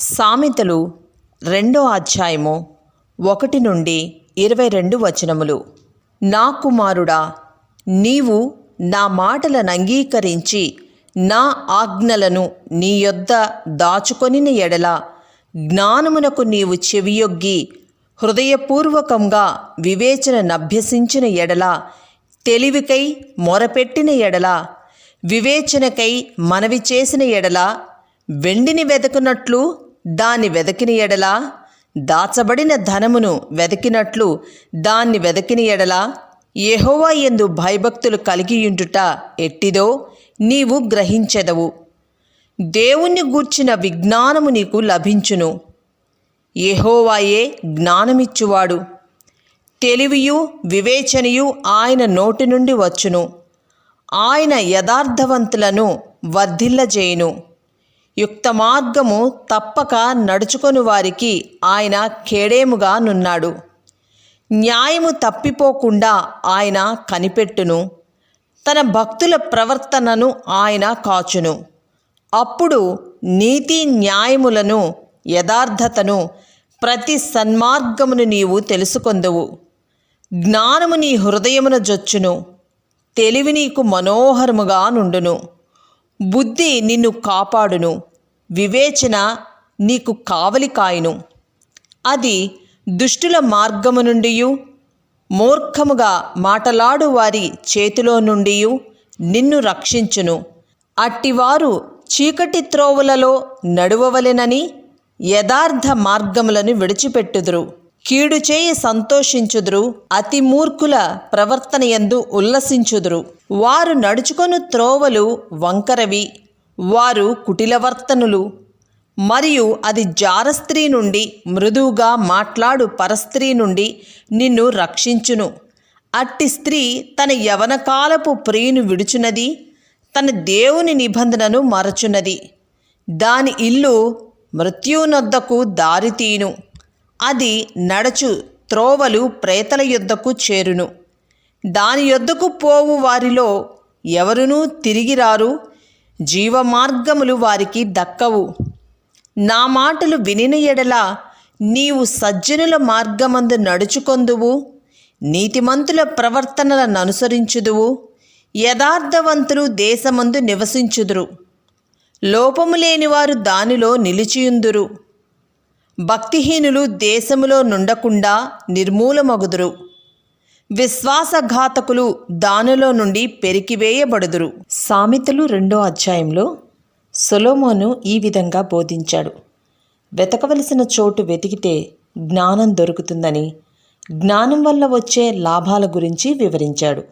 సామెతలు రెండో అధ్యాయము ఒకటి నుండి ఇరవై రెండు వచనములు. నా కుమారుడా నీవు నా మాటలను అంగీకరించి నా ఆజ్ఞలను నీ యొద్ద దాచుకొనిన ఎడల జ్ఞానమునకు నీవు చెవియొగ్గి హృదయపూర్వకంగా వివేచన నభ్యసించిన ఎడల తెలివికై మొరపెట్టిన ఎడల వివేచనకై మనవి చేసిన ఎడల వెండిని వెదకున్నట్లు దాన్ని వెదకిన ఎడల దాచబడిన ధనమును వెదకినట్లు దాన్ని వెదకిన ఎడల యెహోవా ఎందు భయభక్తులు కలిగియుండుట ఎట్టిదో నీవు గ్రహించెదవు. దేవుణ్ణి గూర్చిన విజ్ఞానము నీకు లభించును. యెహోవాయే జ్ఞానమిచ్చువాడు. తెలివియు వివేచనయు ఆయన నోటి నుండి వచ్చును. ఆయన యథార్థవంతులను వర్ధిల్లజేయును. యుక్త మార్గము తప్పక నడుచుకొని వారికి ఆయన కేడేముగా నున్నాడు. న్యాయము తప్పిపోకుండా ఆయన కనిపెట్టును. తన భక్తుల ప్రవర్తనను ఆయన కాచును. అప్పుడు నీతి న్యాయములను యథార్థతను ప్రతి సన్మార్గమును నీవు తెలుసుకొందువు. జ్ఞానము నీ హృదయమున జొచ్చును. తెలివి నీకు మనోహరముగా నుండును. బుద్ధి నిన్ను కాపాడును. వివేచన నీకు కావలి కాయను. అది దుష్టుల మార్గము నుండి మూర్ఖముగా మాటలాడు వారి చేతిలో నుండి నిన్ను రక్షించును. అట్టివారు చీకటి త్రోవులలో నడువవలెనని యథార్థ మార్గములను విడిచిపెట్టుదురు. కీడు చేయి సంతోషించుదురు అతి మూర్ఖుల ప్రవర్తన యందు ఉల్లసించుదురు. వారు నడుచుకొను త్రోవలు వంకరవి వారు కుటిలవర్తనులు మరియు అది జారస్త్రీ నుండి మృదువుగా మాట్లాడు పరస్త్రీ నుండి నిన్ను రక్షించును. అట్టి స్త్రీ తన యవనకాలపు ప్రియును విడుచున్నది తన దేవుని నిబంధనను మరచున్నది దాని ఇల్లు మృత్యునొద్దకు దారితీను అది నడచు త్రోవలు ప్రేతల యొద్దకు చేరును. దాని యొద్దకు పోవు వారిలో ఎవరునూ తిరిగిరారు జీవమార్గములు వారికి దక్కవు. నా మాటలు వినిన ఎడల నీవు సజ్జనుల మార్గమందు నడుచుకొందువు. నీతిమంతుల ప్రవర్తనలను అనుసరించుదువు. యథార్థవంతులు దేశమందు నివసించుదురు. లోపము లేనివారు దానిలో నిలిచియుందురు. భక్తిహీనులు దేశములో నుండకుండా నిర్మూలమగుదురు. విశ్వాసఘాతకులు దానిలో నుండి పెరికివేయబడుదురు. సామెతలు రెండో అధ్యాయంలో సొలోమోను ఈ విధంగా బోధించాడు. వెతకవలసిన చోటు వెతికితే జ్ఞానం దొరుకుతుందని జ్ఞానం వల్ల వచ్చే లాభాల గురించి వివరించాడు.